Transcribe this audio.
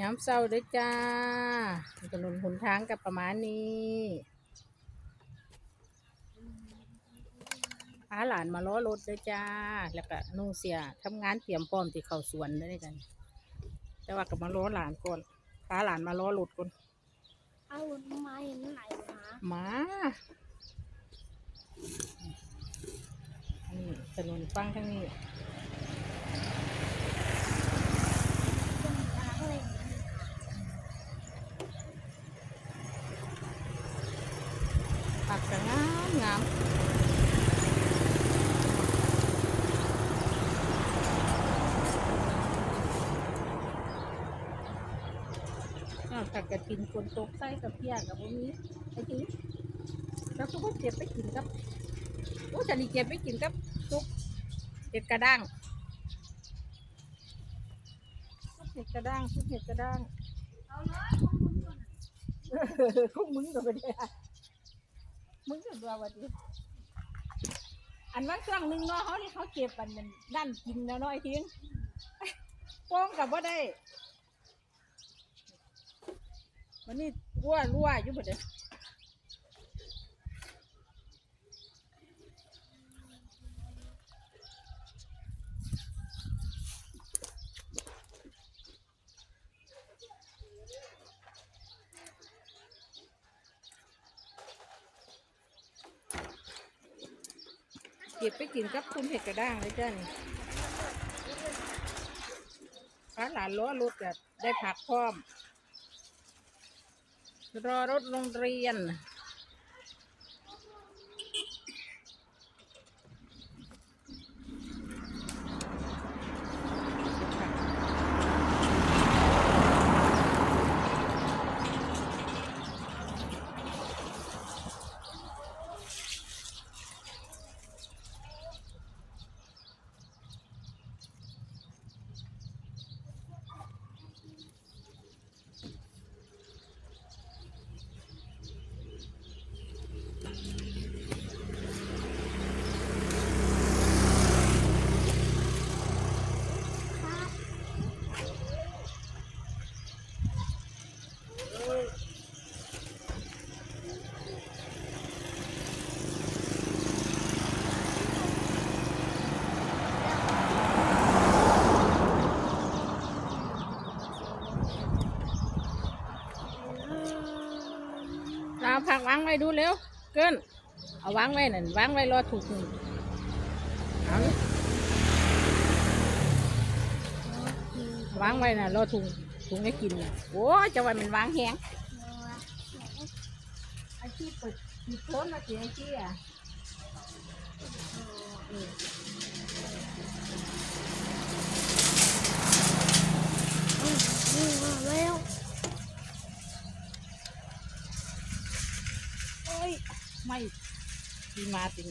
ย้ำเศร้าเด้วยจ้าถนนหนทางกับประมาณนี้พาหลานมาล้อรถเด้วยจ้า แล้วก็นุ่งเสียทำงานเตรียมพร้อมที่เข้าสวนเด้วยกัน แต่ว่ากับมาล้อหลานก่อนพาหลานมาล้อรถก่อนเอาไม้ไหนหามานี่ถนนฟังทั้งนี้ ต้นทางเลย ผักก็งามงามนอ กจากจะกินคนตกไส้กับเพียกับพวกนี้ไอ้ทีแล้วก็เก็บไปกินกับโอ้จะนี่เก็บไปกินกับซุปเห็ดกระด้างซุปเห็ดกระด้างซุปเห็ดกระด้างเอาเลยของคุณก่อนพวกมึงก็ไปได้มึงก็ดูว่าดิอันว่าช่วงหนึ่งเนาะเขาที่เขาเก็บกันนั่นดันกินแล้วน้อยทิ้งป้องกับว่าได้ วันนี้รั่วรั่วอยู่บ่เด้อเก็บไปกินกับคุณเห็ดกระด้างเลยจ้านี่ฟ้าหลานล้อรถแบบได้ผักพร้อม รอร เรียนเราผักวางไว้ดูเร็ว เกิน เอาวางไว้นั่นวางไว้รอถูกเอาวางไว้น่ะรอถุงถุงให้กินน่ะโอ้ยจะว่ามันวางแหงไอ้ที่เปิดปิดโทนมาเสียไอ้ที่อะ นี่มาแล้ว โอ้ย ไม่ดีมาจริง